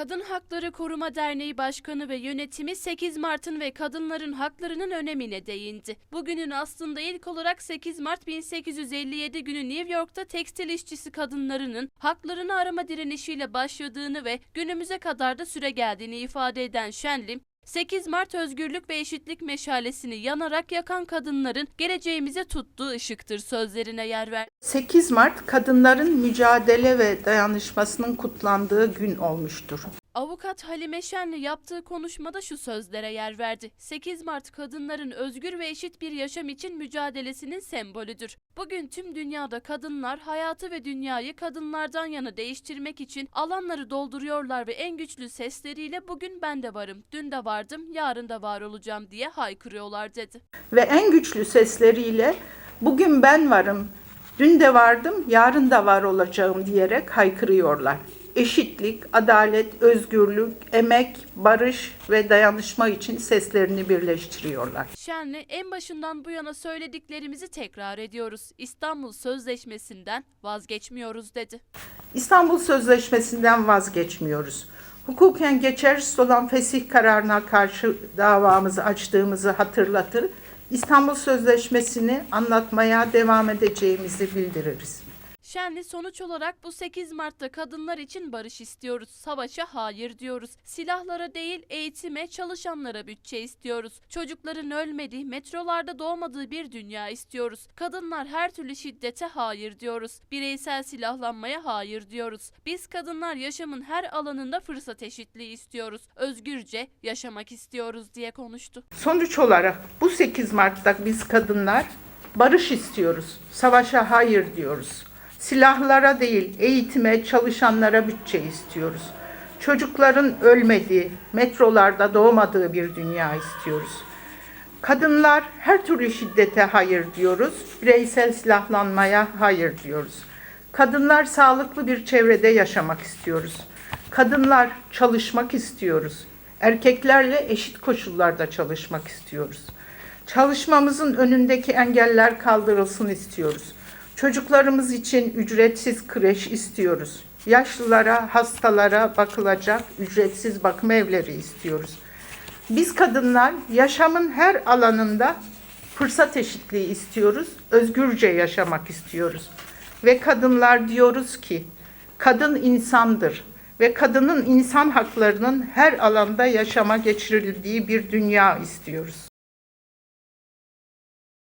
Kadın Hakları Koruma Derneği Başkanı ve yönetimi 8 Mart'ın ve kadınların haklarının önemine değindi. Bugünün aslında ilk olarak 8 Mart 1857 günü New York'ta tekstil işçisi kadınlarının haklarını arama direnişiyle başladığını ve günümüze kadar da süre geldiğini ifade eden Şenlim, 8 Mart özgürlük ve eşitlik meşalesini yanarak yakan kadınların geleceğimize tuttuğu ışıktır sözlerine yer verdi. 8 Mart kadınların mücadele ve dayanışmasının kutlandığı gün olmuştur. Avukat Halime Şenli yaptığı konuşmada şu sözlere yer verdi. 8 Mart kadınların özgür ve eşit bir yaşam için mücadelesinin sembolüdür. Bugün tüm dünyada kadınlar hayatı ve dünyayı kadınlardan yana değiştirmek için alanları dolduruyorlar ve en güçlü sesleriyle bugün ben de varım, dün de vardım, yarın da var olacağım diye haykırıyorlar dedi. Ve en güçlü sesleriyle bugün ben varım, dün de vardım, yarın da var olacağım diyerek haykırıyorlar. Eşitlik, adalet, özgürlük, emek, barış ve dayanışma için seslerini birleştiriyorlar. Şenli en başından bu yana söylediklerimizi tekrar ediyoruz. İstanbul Sözleşmesi'nden vazgeçmiyoruz dedi. İstanbul Sözleşmesi'nden vazgeçmiyoruz. Hukuken geçersiz olan fesih kararına karşı davamızı açtığımızı hatırlatır. İstanbul Sözleşmesi'ni anlatmaya devam edeceğimizi bildiririz. Şenli sonuç olarak bu 8 Mart'ta kadınlar için barış istiyoruz. Savaşa hayır diyoruz. Silahlara değil eğitime, çalışanlara bütçe istiyoruz. Çocukların ölmediği, metrolarda doğmadığı bir dünya istiyoruz. Kadınlar her türlü şiddete hayır diyoruz. Bireysel silahlanmaya hayır diyoruz. Biz kadınlar yaşamın her alanında fırsat eşitliği istiyoruz. Özgürce yaşamak istiyoruz diye konuştu. Sonuç olarak bu 8 Mart'ta biz kadınlar barış istiyoruz. Savaşa hayır diyoruz. Silahlara değil, eğitime, çalışanlara bütçe istiyoruz. Çocukların ölmediği, metrolarda doğmadığı bir dünya istiyoruz. Kadınlar her türlü şiddete hayır diyoruz. Bireysel silahlanmaya hayır diyoruz. Kadınlar sağlıklı bir çevrede yaşamak istiyoruz. Kadınlar çalışmak istiyoruz. Erkeklerle eşit koşullarda çalışmak istiyoruz. Çalışmamızın önündeki engeller kaldırılsın istiyoruz. Çocuklarımız için ücretsiz kreş istiyoruz. Yaşlılara, hastalara bakılacak ücretsiz bakım evleri istiyoruz. Biz kadınlar yaşamın her alanında fırsat eşitliği istiyoruz, özgürce yaşamak istiyoruz. Ve kadınlar diyoruz ki kadın insandır ve kadının insan haklarının her alanda yaşama geçirildiği bir dünya istiyoruz.